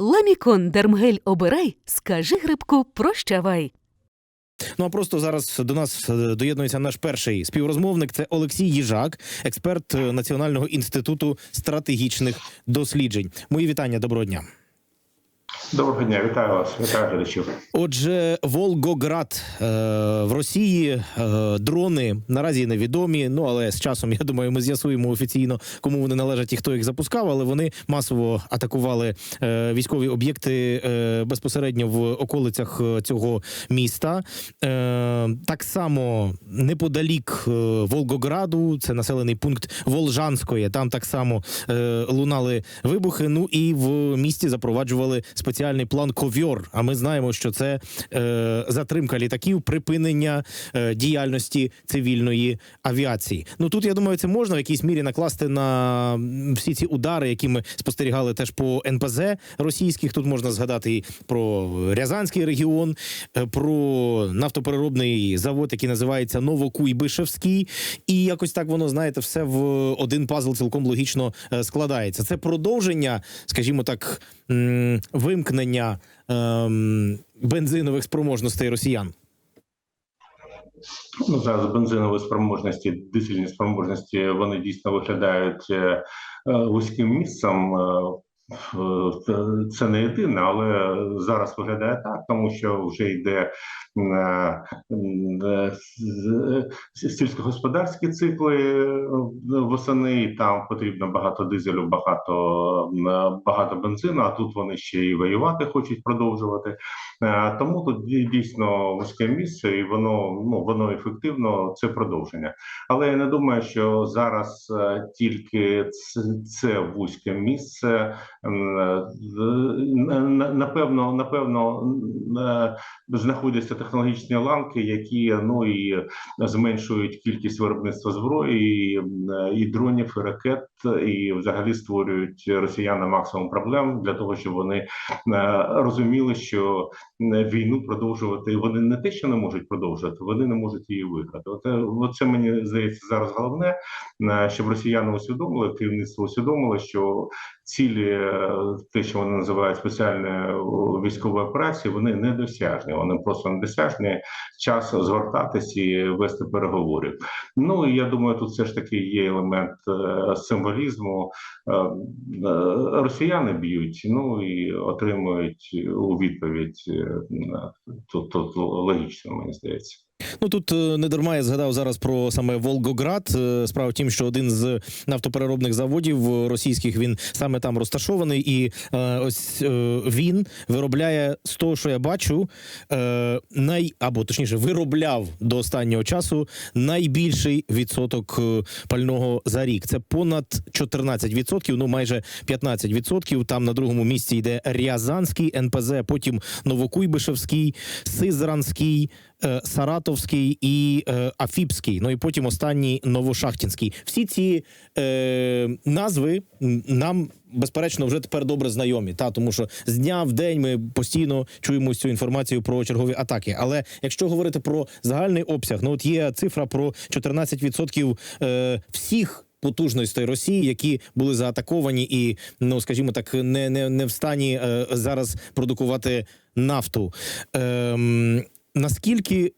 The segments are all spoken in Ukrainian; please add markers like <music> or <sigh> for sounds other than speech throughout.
Ламікон Дермгель обирай, скажи грибку прощавай. Ну а просто зараз до нас е, доєднується наш перший співрозмовник. Це Олексій Їжак, експерт е, Національного інституту стратегічних досліджень. Мої вітання, доброго дня. Доброго дня, вітаю вас, вітаю глядачів. Отже, Волгоград е, в Росії е, дрони наразі невідомі. Ну але з часом <laughs> я думаю, ми з'ясуємо офіційно, кому вони належать і хто їх запускав. Але вони масово атакували е, військові об'єкти безпосередньо в околицях цього міста. Так само неподалік Волгограду, це населений пункт Волжанської. Там так само лунали вибухи. Ну і в місті запроваджували спеціальний план ковьор. А ми знаємо, що це е, затримка літаків, припинення е, діяльності цивільної авіації. Ну тут я думаю, це можна в якійсь мірі накласти на всі ці удари, які ми спостерігали теж по НПЗ російських. Тут можна згадати і про Рязанський регіон, е, про нафтопереробний завод, який називається Новокуйбишевський, і якось так воно знаєте, все в один пазл цілком логічно е, складається. Це продовження, скажімо так, м, вимкнення ем, бензинових спроможностей росіян. Ну, зараз бензинові спроможності, дизельні спроможності, вони дійсно виглядають е, е, вузьким місцем. Е, Це не єдине, але зараз виглядає так, тому що вже йде сільськогосподарські цикли е, восени, там потрібно багато дизелю, багато, е, багато бензину, а тут вони ще і воювати хочуть продовжувати. Е, Тому тут дійсно вузьке місце, і воно ну воно ефективно це продовження. Але я не думаю, що зараз е, тільки це, вузьке місце. Е, Напевно, напевно, е, знаходяться технологічні ланки, які ну і зменшують кількість виробництва зброї, і, і дронів, і ракет, і взагалі створюють росіянам максимум проблем для того, щоб вони е, розуміли, що війну продовжувати вони не те, що не можуть продовжувати, вони не можуть її виграти. Оце, оце мені здається зараз головне, е, щоб росіяни усвідомили, керівництво усвідомило, що цілі, е, те, що вони називають спеціальною військовою операцією, вони недосяжні. Вони просто недосяжні. Час згортатись і вести переговорів. Ну і я думаю, тут все ж таки є елемент е, символізму. Е, е, Росіяни б'ють, ну і отримують у відповідь. Тут, тут логічно, мені здається. Ну тут е, не дарма я згадав зараз про саме Волгоград. Е, Справа в тім, що один з нафтопереробних заводів е, російських він саме там розташований, і ось він виробляє з того, що я бачу, най або точніше виробляв до останнього часу найбільший відсоток пального за рік. Це понад 14%, ну майже 15%. Там на другому місці йде Рязанський НПЗ, потім Новокуйбишевський, Сизранський. Е, Саратовський і е, Афіпський, ну і потім останній Новошахтінський. Всі ці е, назви нам безперечно вже тепер добре знайомі. Та тому що з дня в день ми постійно чуємо цю інформацію про чергові атаки. Але якщо говорити про загальний обсяг, ну от є цифра про 14% е, всіх. Потужностей Росії, які були заатаковані, і ну скажімо так, не не, не в стані е, зараз продукувати нафту. Ем, наскільки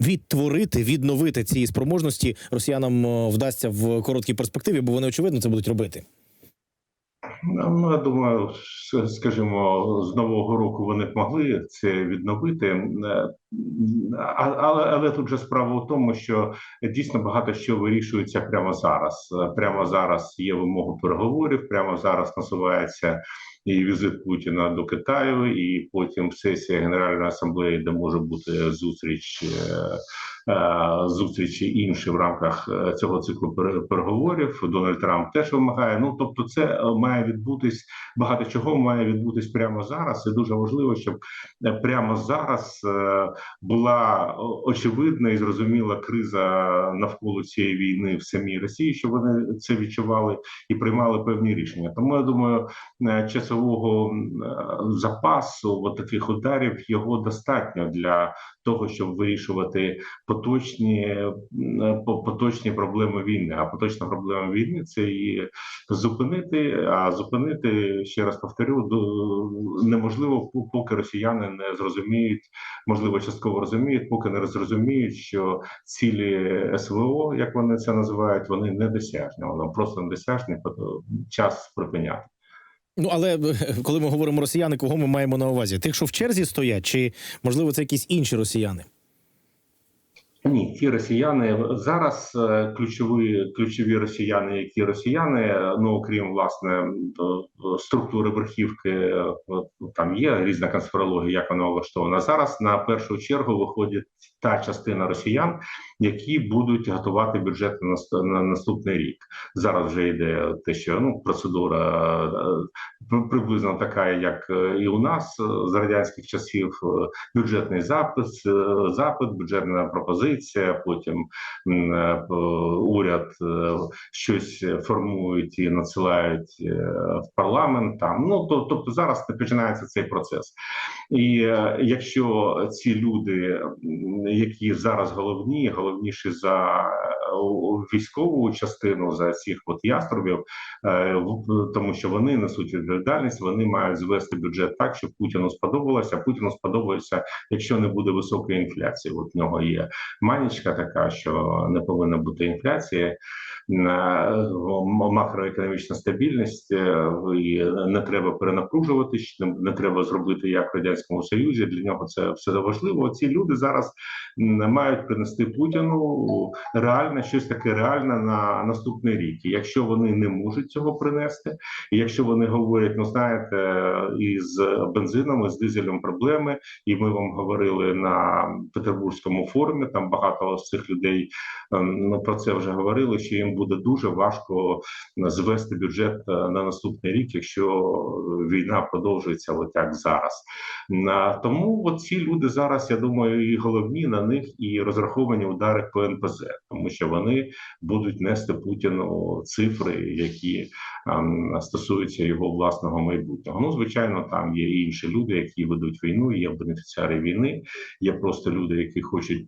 відтворити, відновити ці спроможності росіянам е, вдасться в короткій перспективі, бо вони очевидно це будуть робити. Ну, я думаю, скажімо, з нового року вони б могли це відновити, Е, але, але тут же справа в тому, що дійсно багато що вирішується прямо зараз. Е, Прямо зараз є вимога переговорів, прямо зараз насувається і візит Путіна до Китаю, і потім сесія Генеральної асамблеї, де може бути зустріч. Е, Зустрічі інші в рамках е, цього циклу пере- переговорів Дональд Трамп теж вимагає. Ну тобто, це е, має відбутись багато чого має відбутись прямо зараз. І дуже важливо, щоб прямо зараз була очевидна і зрозуміла криза навколо цієї війни в самій Росії, щоб вони це відчували і приймали певні рішення. Тому я думаю, часового запасу от таких ударів його достатньо для того, щоб вирішувати поточні м, поточні проблеми війни. А поточна проблема війни це її зупинити. А зупинити ще раз повторю, неможливо, поки росіяни не зрозуміють, можливо, частково розуміють, поки не зрозуміють, що цілі СВО, як вони це називають, вони недосяжні. Воно просто недосяжні. Час припиняти. Ну але е, коли ми говоримо росіяни, кого ми маємо на увазі? Тих, що в черзі стоять, чи можливо це якісь інші росіяни? Ні, ті росіяни зараз е, ключові ключові росіяни, які росіяни, е, ну окрім власне е, структури верхівки, там є різна конспірологія, як вона влаштована. Зараз на першу чергу виходить та частина росіян, які будуть готувати бюджет на наступний рік. Зараз вже йде те, що ну процедура е, приблизно така, як е, і у нас е, з радянських часів. Бюджетний запис, запит, бюджетна пропозиція. Потім уряд щось формують і надсилають в парламент. Там ну то, тобто зараз починається цей процес. І якщо ці люди, які зараз головні, головніші за військову частину за цих от яструбів, е, тому що вони несуть відповідальність, вони мають звести бюджет так, щоб Путіну сподобалося. Путіну сподобається, якщо не буде високої інфляції. От в нього є манічка така, що не повинна бути інфляції. на- макроекономічна стабільність е, і не треба перенапружуватись, не, треба зробити як в радянському союзі. Для нього це все важливо. Ці люди зараз мають принести Путіну реальне щось таке реальне на наступний рік. І якщо вони не можуть цього принести, і якщо вони говорять, ну знаєте, із бензином, з дизелем проблеми, і ми вам говорили на Петербурзькому форумі. Там багато з цих людей ем, ну про це вже говорили. Що їм буде дуже важко звести бюджет е, на наступний рік, якщо війна продовжується от як зараз. Тому ці люди зараз, я думаю, і головні на них і розраховані удари по НПЗ, тому що вони будуть нести Путіну цифри, які ем, стосуються його власного майбутнього. Ну, звичайно, там є і інші люди, які ведуть війну, є бенефіціари війни, є просто люди, які хочуть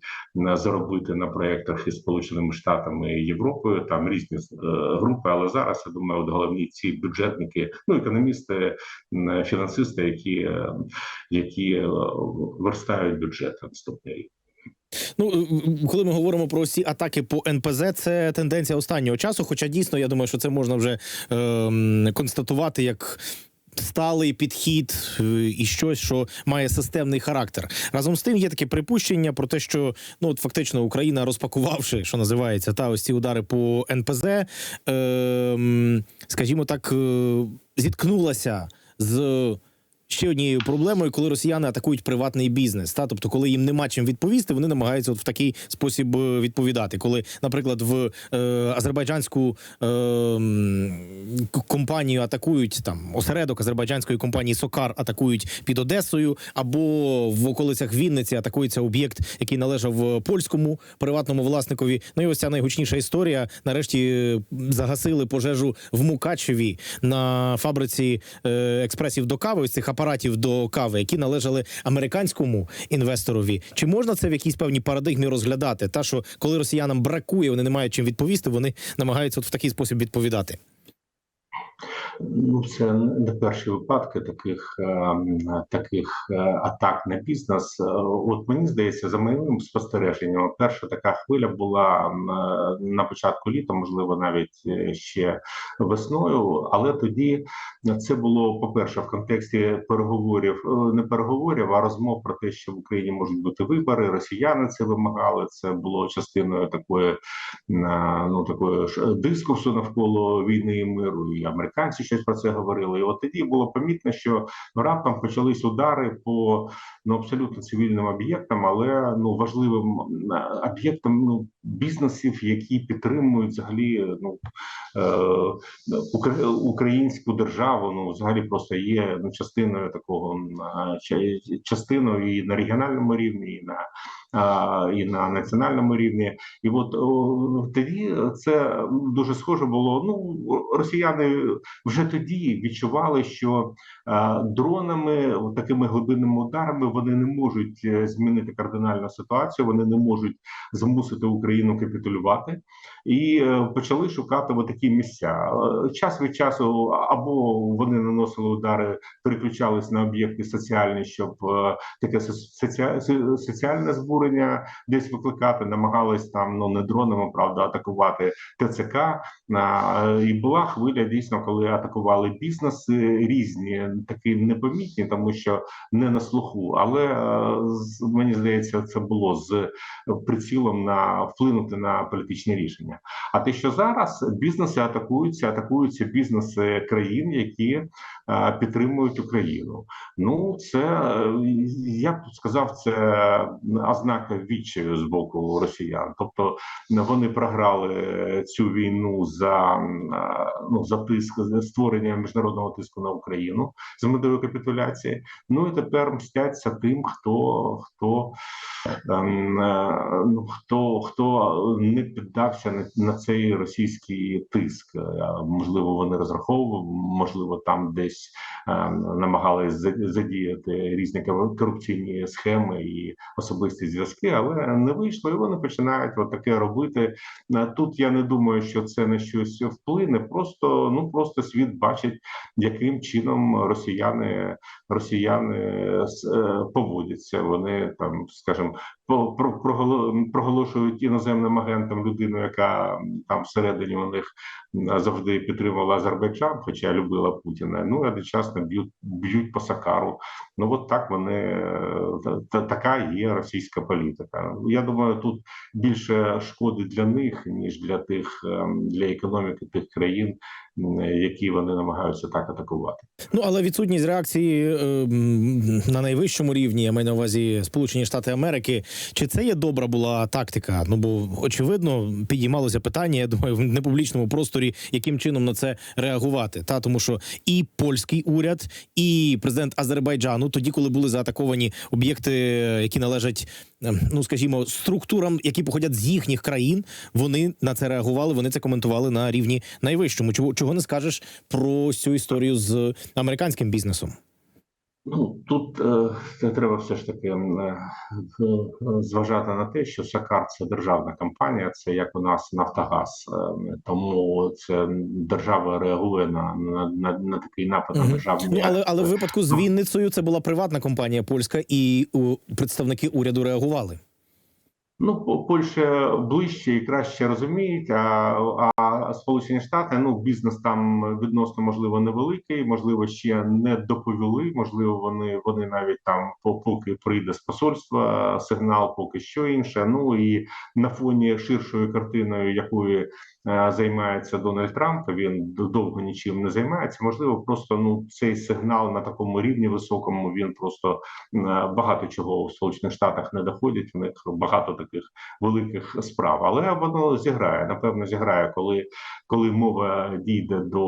е, заробити на проєктах із Сполученими Штатами і Європою. Там різні е, групи, але зараз я думаю, от головні ці бюджетники, ну економісти, фінансисти, які, е, які верстають бюджет наступний рік. Ну, е, коли ми говоримо про ці атаки по НПЗ, це тенденція останнього часу. Хоча дійсно, я думаю, що це можна вже ем, констатувати як. Сталий підхід е, і щось, що має системний характер. Разом з тим є таке припущення про те, що ну от фактично Україна, розпакувавши, що називається, та ось ці удари по НПЗ, ем, скажімо так, е, зіткнулася з ще однією проблемою, коли росіяни атакують приватний бізнес. Та тобто, коли їм нема чим відповісти, вони намагаються от в такий спосіб е, відповідати. Коли, наприклад, в е, азербайджанську е, компанію атакують там осередок азербайджанської компанії Сокар атакують під Одесою, або в околицях Вінниці атакується об'єкт, який належав польському приватному власникові. Ну і ось ця найгучніша історія. Нарешті е, загасили пожежу в Мукачеві на фабриці е, експресів до кави. Ось цих апаратів до кави, які належали американському інвесторові. Чи можна це в якійсь певній парадигмі розглядати? Та що коли росіянам бракує, вони не мають чим відповісти, вони намагаються от в такий спосіб відповідати. Ну, це не перші випадки таких, ем, таких е, атак на бізнес. Е, От мені здається, за моїм спостереженням, перша така хвиля була е, на початку літа, можливо, навіть е, ще весною. Але тоді це було по-перше, в контексті переговорів, е, не переговорів, а розмов про те, що в Україні можуть бути вибори. Росіяни це вимагали. Це було частиною такої е, ну такої ж дискурсу навколо війни і миру. І американці щось про це говорили. І от тоді було помітно, що ну, раптом почались удари по ну абсолютно цивільним об'єктам, але ну важливим е, об'єктам ну бізнесів, які підтримують взагалі ну е, українську державу. Ну взагалі просто є ну частиною такого а, частиною і на регіональному рівні, і на і на національному рівні. І от тоді це дуже схоже було. Ну росіяни вже тоді відчували, що дронами, такими глибинними ударами, вони не можуть е, змінити кардинальну ситуацію. Вони не можуть змусити Україну капітулювати, і е, почали шукати такі місця. Е, Час від часу або вони наносили удари, переключались на об'єкти соціальні, щоб таке со- соці- збурення десь викликати, намагались там ну не дронами, правда, атакувати ТЦК. А, І була хвиля дійсно, коли атакували бізнеси різні, такі непомітні, тому що не на слуху. Але е, мені здається, це було з прицілом на вплинути на політичні рішення. А те, що зараз бізнеси атакуються, атакуються бізнеси країн, які е, підтримують Україну. Ну це е, я б сказав, це ознака відчаю з боку росіян. Тобто вони програли цю війну за е, ну за тиск за створення міжнародного тиску на Україну з метою капітуляції. Ну і тепер мстяться тим, хто хто ем, е, ну хто хто не піддався на, цей російський тиск. Е, Можливо, вони розраховували, можливо, там десь е, намагались задіяти різні корупційні схеми і особисті зв'язки, але не вийшло, і вони починають от таке робити. Е, Тут я не думаю, що це на щось вплине. Просто ну просто світ бачить, яким чином росіяни росіяни е, поводяться. Вони там, скажімо, проголошують іноземним агентам людину, яка там всередині у них завжди підтримувала Азербайджан, хоча любила Путіна. Ну і одночасно б'ють б'ють по Сакару. Ну от так вони е, та- та- така є російська політика. Я думаю, тут більше шкоди для них ніж для тих ем, для економіки тих країн, які вони намагаються так атакувати. Ну але відсутність реакції е, на найвищому рівні, я маю на увазі Сполучені Штати Америки. Чи це є добра була тактика? Ну бо очевидно підіймалося питання. Я думаю, в непублічному просторі, яким чином на це реагувати. Та тому, що і польський уряд, і президент Азербайджану, тоді, коли були заатаковані об'єкти, які належать, ну скажімо, структурам, які походять з їхніх країн, вони на це реагували. Вони це коментували на рівні найвищому. Чого чого не скажеш про цю історію з американським бізнесом? Ну тут е, це треба все ж таки е, е, зважати на те, що Сакар це державна компанія, це як у нас Нафтогаз, тому це держава реагує на, на, на, на такий напад на державну. Ну але але в випадку з Вінницею це була приватна компанія польська, і у, представники уряду реагували. Ну, По- Польща ближче і краще розуміють, а, а Сполучені Штати, ну, бізнес там відносно можливо невеликий, можливо, ще не доповіли. Можливо, вони вони навіть там поки прийде з посольства сигнал, поки що інше. Ну і на фоні ширшої картиною, якою е, займається Дональд Трамп, він довго нічим не займається. Можливо, просто ну цей сигнал на такому рівні високому він просто е, багато чого в Сполучених Штатах не доходять. У них багато таких великих справ, але воно зіграє. Напевно, зіграє, коли коли мова дійде до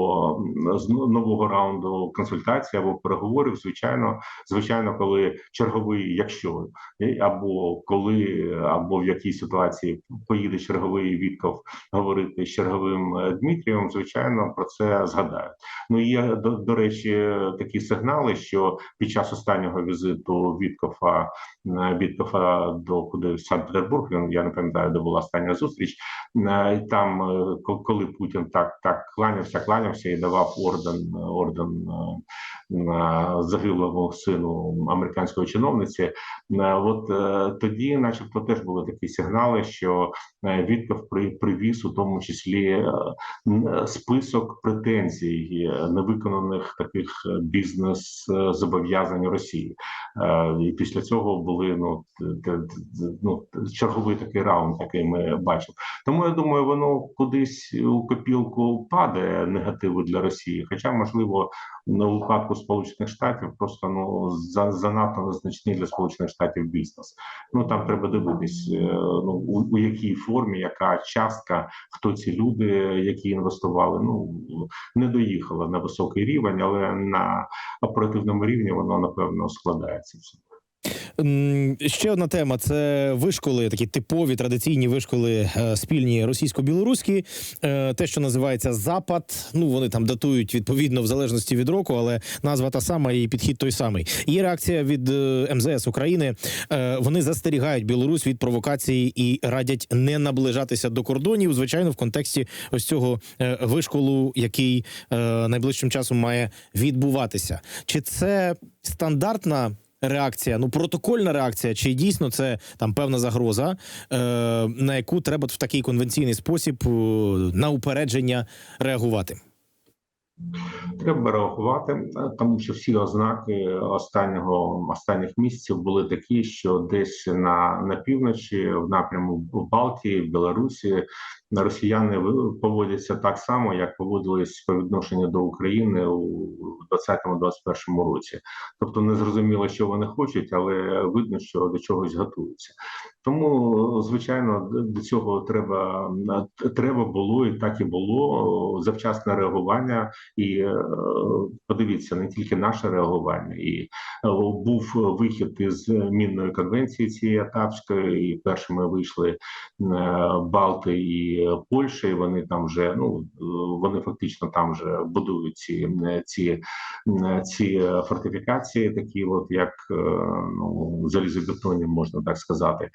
нового раунду консультацій або переговорів. Звичайно, звичайно, коли черговий, якщо е, або коли, або в якій ситуації поїде черговий Вітков говорити черговим е, Дмитрієм, звичайно, про це згадають. Ну є до, до речі, такі сигнали, що під час останнього візиту Віткофа е, Віткофа до куди в Санкт-Петербург. Він я не пам'ятаю, де була остання зустріч. Е, там, коли Путін так так кланявся, кланявся і давав орден орден загиблому сину американської чиновниці. е, От е, тоді, начебто, теж були такі сигнали, що е, Вітков при привіз у тому числі список претензій невиконаних таких бізнес зобов'язань Росії. І після цього були ну ну черговий такий раунд, який ми бачимо. Тому я думаю, воно кудись у копілку падає негативу для Росії. Хоча, можливо, на випадку Сполучених Штатів просто ну за занадто значний для Сполучених Штатів бізнес. Ну там треба дивитись, е, ну у, у якій формі, яка частка, хто ці люди, які інвестували. Ну не доїхала на високий рівень, але на оперативному рівні воно напевно складається. Ще одна тема це вишколи, такі типові традиційні вишколи е, спільні російсько-білоруські. Е, Те, що називається Запад. Ну вони там датують відповідно в залежності від року, але назва та сама і підхід той самий. Є реакція від е, МЗС України. Вони застерігають Білорусь від провокації і радять не наближатися до кордонів. Звичайно, в контексті ось цього вишколу, який найближчим часом має відбуватися. Чи це стандартна? Реакція, ну протокольна реакція, чи дійсно це там певна загроза, е, на яку треба в такий конвенційний спосіб е, на упередження реагувати? Треба реагувати, е, тому що всі ознаки останнього останніх місяців були такі, що десь на, на півночі, в напряму в Балтії, в Білорусі, росіяни поводяться так само, як поводились по відношенню до України у 2020-2021 році. Тобто не зрозуміло, що вони хочуть, але видно, що до чогось готуються. Тому, звичайно, до цього треба треба було і так і було завчасне реагування. І е, подивіться, не тільки наше реагування, і е, був вихід із мінної конвенції цієї Атавської, і першими вийшли е, Балти і І вони там вже ну е, вони фактично там вже будують ці е, ці, е, ці фортифікації, такі, от як ну залізобетонні, можна так сказати.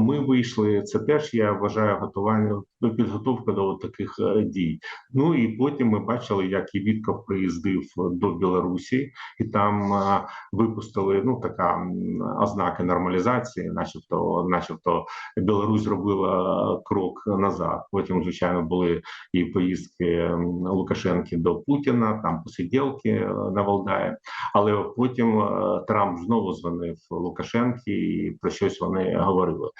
Ми вийшли. Це теж я вважаю готування підготовка до таких е, дій. Ну і потім ми бачили, як і Вітков приїздив до Білорусі, і там е, випустили ну така ознаки нормалізації, начебто, начебто, Білорусь зробила крок назад. Потім, звичайно, були і поїздки Лукашенки до Путіна, там посиділки е, на Валдаї. Але потім е, Трамп знову дзвонив Лукашенки, і про щось вони говорили.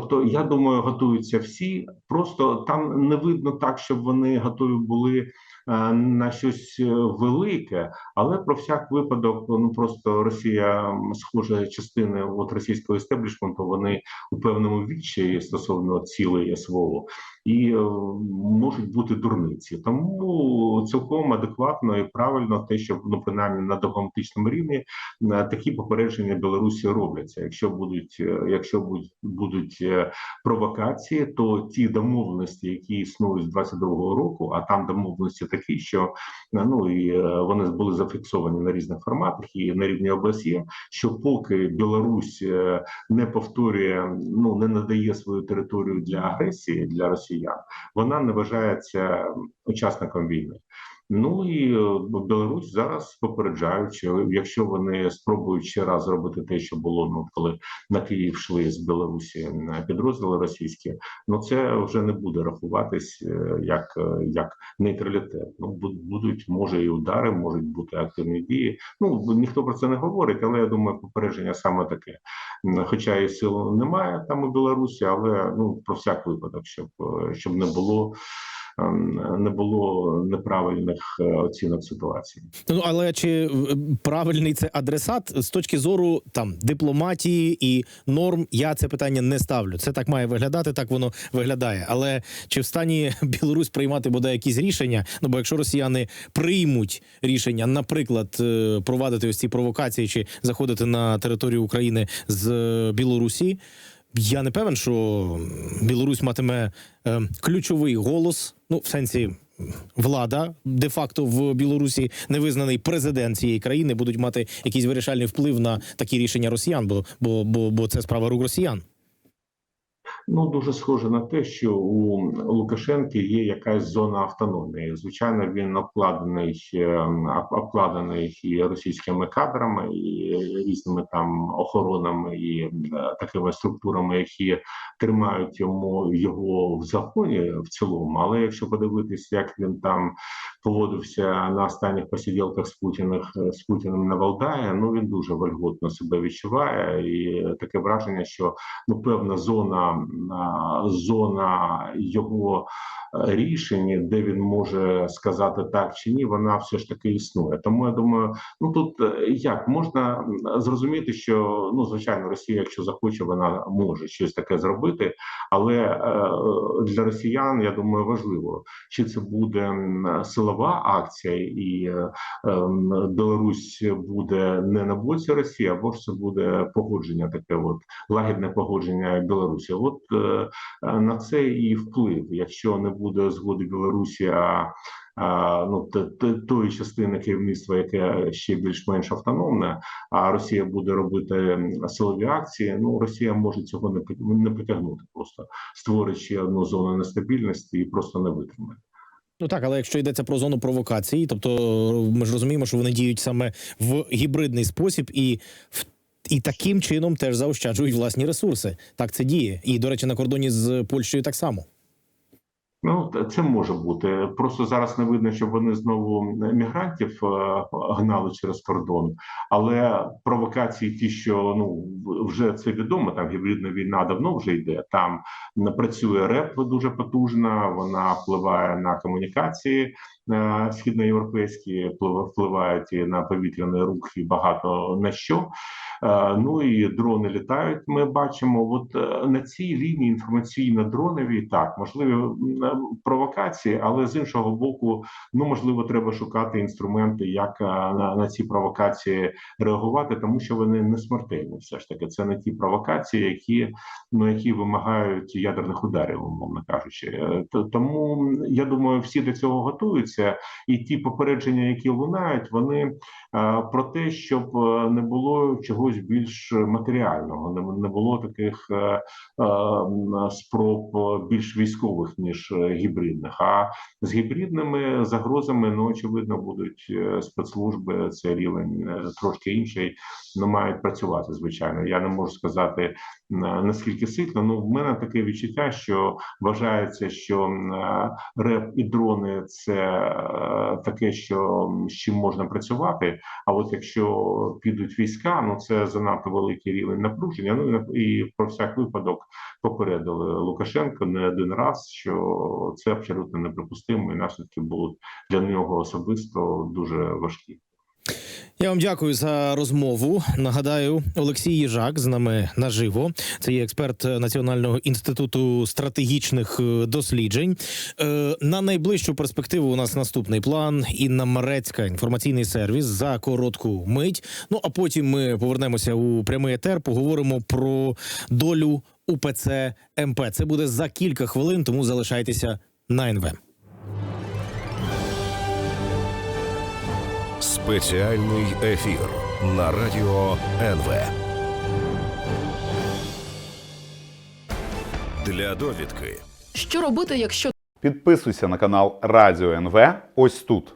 Тобто, я думаю, готуються всі. Просто там не видно так, щоб вони готові були е, на щось е, велике, але про всяк випадок, ну просто Росія, схожа частини от російського естеблішменту. вони у певному відчаї стосовно цілей СВО і е, можуть бути дурниці. Тому цілком адекватно і правильно те, що ну принаймні на дипломатичному рівні е, такі попередження Білорусі робляться. Якщо будуть, е, якщо будуть, провокації, то ті домовленості, які існують з 22-го року, а там домовленості такі, що ну і вони були зафіксовані на різних форматах і на рівні ОБСЄ, що поки Білорусь не повторює, ну не надає свою територію для агресії для росіян, вона не вважається учасником війни. Ну і е, Білорусь зараз попереджають, що якщо вони спробують ще раз зробити те, що було ну коли на Київ йшли з Білорусі підрозділи російські, ну це вже не буде рахуватись е, як, е, як нейтралітет. Ну буд- будуть може і удари, можуть бути активні дії. Ну ніхто про це не говорить, але я думаю, попередження саме таке. Хоча і сил немає там у Білорусі, але ну про всяк випадок, щоб щоб не було. Ем, Не було неправильних е, оцінок ситуації. Ну але чи е, правильний це адресат з точки зору там дипломатії і норм? Я це питання не ставлю. Це так має виглядати, так воно виглядає. Але чи в стані <laughs> Білорусь приймати бодай якісь рішення? Ну бо якщо росіяни приймуть рішення, наприклад, е, провадити ось ці провокації чи заходити на територію України з Білорусі. Я не певен, що Білорусь матиме е, ключовий голос, ну в сенсі влада де-факто в Білорусі невизнаний президент цієї країни будуть мати якийсь вирішальний вплив на такі рішення росіян, бо бо, бо, бо це справа рук росіян. Ну дуже схоже на те, що у Лукашенки є якась зона автономії. Звичайно, він обкладений е, обкладений російськими кадрами, і різними там охоронами і е, такими структурами, які тримають йому його в законі в цілому. Але якщо подивитись, як він там поводився на останніх посиділках з Путіним з Путіним на Валдаї, ну він дуже вольготно себе відчуває, і таке враження, що ну певна зона зона його е, рішень, де він може сказати так чи ні, вона все ж таки існує. Тому я думаю, ну тут е, як можна зрозуміти, що ну звичайно, Росія, якщо захоче, вона може щось таке зробити, але е, для росіян я думаю важливо, чи це буде силова акція, і ем, Білорусь буде не на боці Росії, або ж це буде погодження, таке от лагідне погодження Білорусі. От на це і вплив, якщо не буде згоди Білорусі, а ну тої частини керівництва, яке ще більш-менш автономне, а Росія буде робити силові акції. Ну Росія може цього не не притягнути, просто створить ще одну зону нестабільності і просто не витримає. Ну так, але якщо йдеться про зону провокації, тобто ми ж розуміємо, що вони діють саме в гібридний спосіб і в. І таким чином теж заощаджують власні ресурси. Так це діє. І, до речі, на кордоні з Польщею так само. Ну це може бути. Просто зараз не видно, щоб вони знову мігрантів е, гнали через кордон. Але провокації, ті, що ну вже це відомо, там гібридна війна давно вже йде. Там працює РЕП дуже потужна. Вона впливає на комунікації е, східноєвропейські, вплив- впливають і на повітряний рух і багато на що. Е, Ну і дрони літають. Ми бачимо, от е, на цій лінії інформаційно-дроновій так можливі е, провокації, але з іншого боку, ну можливо, треба шукати інструменти, як на, на ці провокації реагувати, тому що вони не смертельні. Все ж таки, це не ті провокації, які ну які вимагають ядерних ударів, умовно кажучи. То- Тому я думаю, всі до цього готуються, і ті попередження, які лунають, вони про те, щоб не було чогось більш матеріального, не, було таких е, е, спроб більш військових ніж е, гібридних. А з гібридними загрозами, ну очевидно, будуть спецслужби. Це рівень трошки інший. Ну мають працювати звичайно. Я не можу сказати наскільки сильно. Ну в мене таке відчуття, що вважається, що реп і дрони це таке, що з чим можна працювати. А от якщо підуть війська, ну це занадто великий рівень напруження. Ну і про всяк випадок попередили Лукашенко не один раз, що це абсолютно неприпустимо, і наслідки будуть для нього особисто дуже важкі. Я вам дякую за розмову. Нагадаю, Олексій Їжак з нами наживо. Це є експерт Національного інституту стратегічних е, досліджень. Е, На найближчу перспективу у нас наступний план. Інна Марецька, інформаційний сервіс за коротку мить. Ну а потім ми повернемося у прямий етер. Поговоримо про долю УПЦ МП. Це буде за кілька хвилин, тому залишайтеся на НВ. Спеціальний ефір на радіо НВ. Для довідки Що робити, якщо Підписуйся на канал Радіо НВ ось тут.